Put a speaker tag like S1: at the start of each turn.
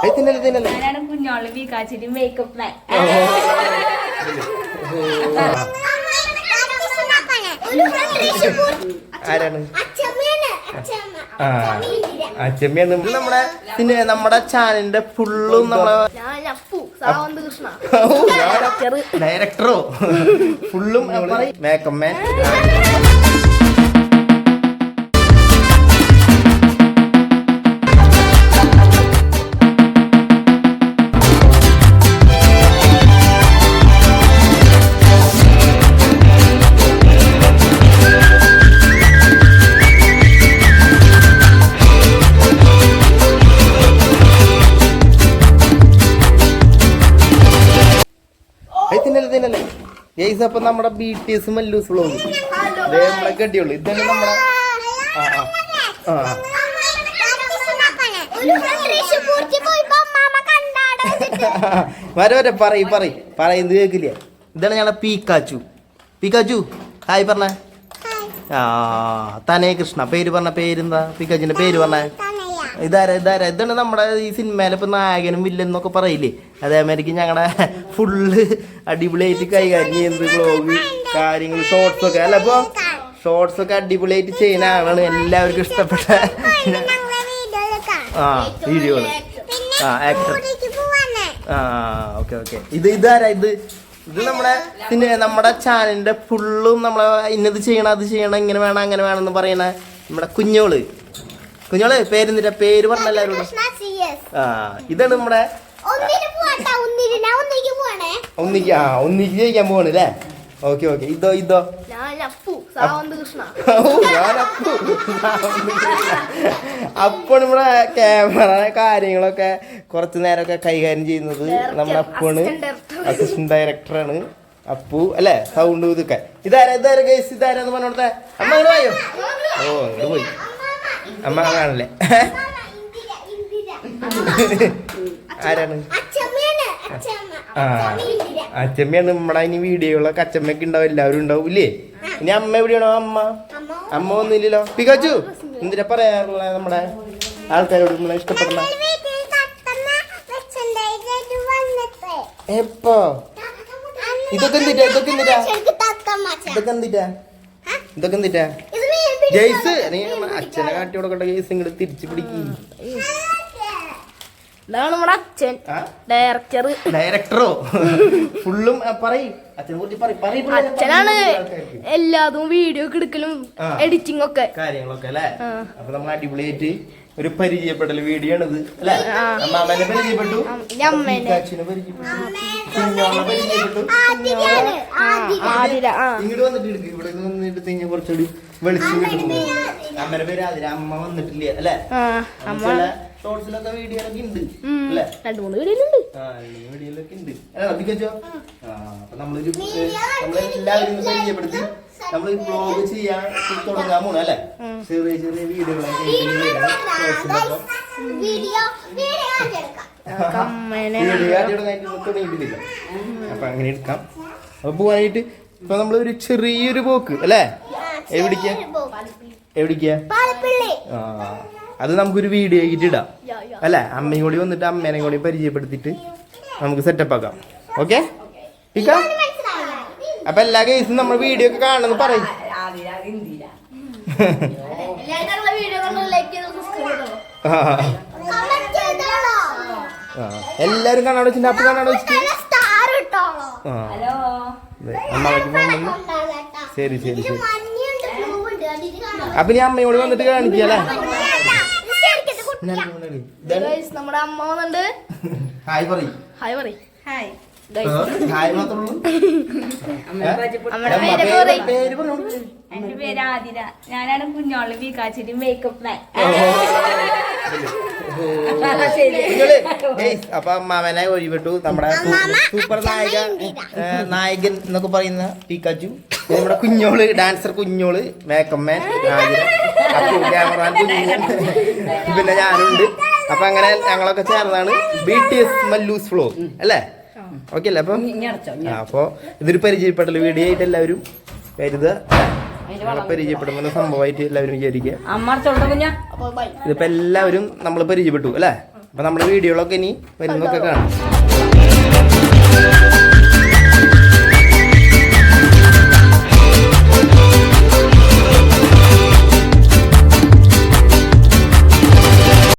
S1: അത് തിന്നല്ലേ തിന്നല്ലേ?
S2: ഞാനാണ് കുഞ്ഞോൾ ബീക്കാച്ചിട്ട് makeup man
S1: ആരാണ്? അച്ചമ്മ അച്ചമ്മയാണ് ഇത് നമ്മുടെ പിന്നെ നമ്മുടെ ചാനലിന്റെ ഫുള്ളും നമ്മളെ
S3: ഞാൻ സാവന്ത് കൃഷ്ണ.
S1: ഡയറക്ടറോ ഫുള്ളും മേക്കപ്പ് മാൻ അത് തിന്നല്ലേ തിന്നല്ലേ ഗൈസ് അപ്പൊ നമ്മുടെ ബി ടി എസ് മല്ലൂസ് നമ്മളെ കെട്ടിയുള്ളൂ. ഇതന്നെ നമ്മുടെ വരെ വരെ പറയ് പറയ്. പറയുന്നത് കേക്കില്ല ഇതാണ് ഞങ്ങളെ പീക്കാച്ചു പീക്കാച്ചു ഹായ് പറഞ്ഞേ. ആ തനേ കൃഷ്ണ. പേര് പറഞ്ഞ പേരെന്താ പീക്കാച്ചുന്റെ പേര് പറഞ്ഞ. ഇതാരാ ഇതാരാ? ഇതാണ് നമ്മുടെ ഈ സിനിമയിലെ ഇപ്പൊ നായകനും വില്ലെന്നൊക്കെ പറയില്ലേ? അതേമാതിരിക്ക് ഞങ്ങളുടെ ഫുള്ള് അടിപൊളിയായിട്ട് കൈകാര്യം ചെയ്യുന്നത് വ്ളോഗ് കാര്യങ്ങൾ ഷോർട്സ് ഒക്കെ. അല്ല ഇപ്പൊ ഷോർട്സ് ഒക്കെ അടിപൊളിയായിട്ട് ചെയ്യുന്ന ആളാണ് എല്ലാവർക്കും ഇഷ്ടപ്പെട്ട ആ വീഡിയോ ആ ആക്ടർ ആ ഓക്കെ ഓക്കെ. ഇത് ഇതാരാ ഇത്? ഇത് നമ്മുടെ പിന്നെ നമ്മുടെ ചാനലിന്റെ ഫുള്ളും നമ്മളെ ഇന്നത് ചെയ്യണം അത് ചെയ്യണം ഇങ്ങനെ വേണം അങ്ങനെ വേണം എന്ന് പറയണ നമ്മുടെ കുഞ്ഞോൾ. കുഞ്ഞോൾ പേരെന്തിന്റെ പേര് പറഞ്ഞ എല്ലാവരോടും ആ ഇതാണ് നമ്മുടെ ഒന്നിക്ക് ആ ഒന്നിക്ക് ജയിക്കാൻ പോവാണ് അല്ലേ? Okay okay. ഇതോ ഇതോ. അപ്പോൾ നമ്മുടെ ക്യാമറ കാര്യങ്ങളൊക്കെ കുറച്ച് നേരമൊക്കെ കൈകാര്യം ചെയ്യുന്നത് നമ്മുടെ അപ്പാണ് അസിസ്റ്റന്റ് ഡയറക്ടറാണ് അപ്പു അല്ലേ? സൗണ്ട് ഇതൊക്കെ. ഇതാരാ ഇതാരാ ഗൈസ് ഇതാരാന്ന് പറഞ്ഞോടത്തെ അമ്മ അങ്ങോട്ട് പോയോ ഓ അങ്ങോട്ട് പോയി. അമ്മ കാണല്ലേ? ആരാണ്? ആ അച്ചമ്മയാണ് നമ്മുടെ ഇനി വീഡിയോകളൊക്കെ അച്ചമ്മയൊക്കെ ഉണ്ടാവും എല്ലാവരും ഉണ്ടാവും ഇല്ലേ? ഇനി അമ്മ എവിടെയാണോ? അമ്മ? അമ്മ ഒന്നുമില്ലല്ലോ പികാച്ചു എന്തിനാ പറയാറുള്ള നമ്മുടെ ആൾക്കാരോട് നമ്മളെ ഇഷ്ടപ്പെടുന്ന? എപ്പോ? ഇതൊക്കെ എന്തിട്ടാ ഇതൊക്കെ എന്തിട്ടാ ഇതൊക്കെ എന്തിട്ടാ ഇതൊക്കെ എന്തിട്ടാ ജെയ്സ് നീ അച്ഛനെ കാട്ടി കൊടുക്കണ്ട ജെയ്സ് ഇങ്ങോട്ട് തിരിച്ചു പിടിക്കും.
S3: ഇതാണ് നമ്മുടെ അച്ഛൻ ഡയറക്ടർ
S1: ഡയറക്ടറോ? ഫുള്ളും പറയും.
S3: അച്ഛനാണ് എല്ലാതും വീഡിയോ ഒക്കെ എടുക്കലും എഡിറ്റിംഗ് ഒക്കെ.
S1: കാര്യങ്ങളൊക്കെ അല്ലേ. അപ്പൊ നമ്മൾ അടിപൊളിയായിട്ട് ഒരു പരിചയപ്പെടൽ വീഡിയോ ആണിത് അല്ലേ അമ്മാമനെ പരിചയപ്പെട്ടു. പരിചയപ്പെട്ടു. പരിചയപ്പെട്ടു.
S3: ആതിര ആ.
S1: ഇങ്ങോട്ട് വന്നിട്ട് എടുക്ക്. ഇവിടെ വന്നിട്ട് തിങ്ങ കുറച്ചുകൂടി വെളിച്ചം കിട്ടുന്നു അമ്മയുടെ പേര് ആതിര അമ്മ വന്നിട്ടില്ല? അല്ലേ?
S3: അമ്മ.
S1: ഷോർട്സിലൊക്കെ വീഡിയോയിലൊക്കെ ഉണ്ട് അല്ലേ?
S3: രണ്ട് മൂന്ന് വീഡിയോയിലുണ്ട്.
S1: ആ, വീഡിയോയിലൊക്കെ ഉണ്ട് അല്ലേ ആ. അപ്പൊ നമ്മളൊരു നമ്മളെല്ലാവരും ഒന്ന് പരിചയപ്പെടുത്തി നമ്മൾ ബ്ലോഗ് ചെയ്യാൻ തുടങ്ങാൻ പോണു അല്ലേ? ചെറിയ ചെറിയ വീഡിയോകളൊക്കെ
S4: വീഡിയോ
S1: തുടങ്ങിയിട്ടില്ല അപ്പൊ അങ്ങനെ എടുക്കാം. അപ്പൊ പോവാനായിട്ട് ഇപ്പൊ നമ്മൾ ഒരു ചെറിയൊരു പോക്ക് അല്ലേ? എവിടേക്കാ? എവിടേക്കാ? ആ അത് നമുക്കൊരു വീഡിയോ ആയിട്ട് ഇടാം. അല്ലേ? അമ്മയും കൂടി വന്നിട്ട് അമ്മേനെ കൂടി പരിചയപ്പെടുത്തിട്ട് നമുക്ക് സെറ്റപ്പ് ആക്കാം. ഓക്കെ അപ്പൊ എല്ലാ കേസും നമ്മൾ വീഡിയോ ഒക്കെ കാണണമെന്ന് പറയും. എല്ലാരും കാണാൻ വെച്ചിട്ട് അപ്പൊ കാണാൻ വെച്ചിട്ട്?
S2: ഹലോ
S1: പോകുന്നു ശരി ശരി ശരി. അപ്പൊ ഞാൻ അമ്മയോട് വന്നിട്ട് കാണിക്കല്ലേ
S3: നമ്മുടെ അമ്മ വന്നിട്ട്
S1: ഹായ് പറയും.
S3: ഹായ് പറയും.
S2: ഹായ്.
S1: ഹായ് അമ്മ, പേര്
S2: എന്റെ പേര് ആതിര. ഞാനാണ് കുഞ്ഞോളി ബീക്കാച്ചിട്ട് മേക്കപ്പ് മാൻ
S1: അപ്പൊ അമ്മാവനെ ഒഴിവിട്ടു. നമ്മുടെ സൂപ്പർ നായിക നായകൻ എന്നൊക്കെ പറയുന്ന പിക്കാച്ചു നമ്മുടെ കുഞ്ഞോൾ ഡാൻസർ കുഞ്ഞോൾ മേക്കമ്മൻ ക്യാമറാൻ പിന്നെ ഞാനുണ്ട്. അപ്പൊ അങ്ങനെ ഞങ്ങളൊക്കെ ചേർന്നാണ് B T S Mallus flow അല്ലേ? ഓക്കെ അല്ലേ അപ്പൊ? അപ്പൊ ഇതൊരു പരിചയപ്പെട്ടല്ലോ വീഡിയോ ആയിട്ട് എല്ലാവരും കരുതുക. പരിചയപ്പെടുന്ന സംഭവമായിട്ട് എല്ലാവരും വിചാരിക്കുക. ഇതിപ്പോ എല്ലാവരും നമ്മൾ പരിചയപ്പെട്ടു അല്ലേ? അപ്പൊ നമ്മുടെ വീഡിയോകളൊക്കെ ഇനി വരുന്നൊക്കെ കാണാം.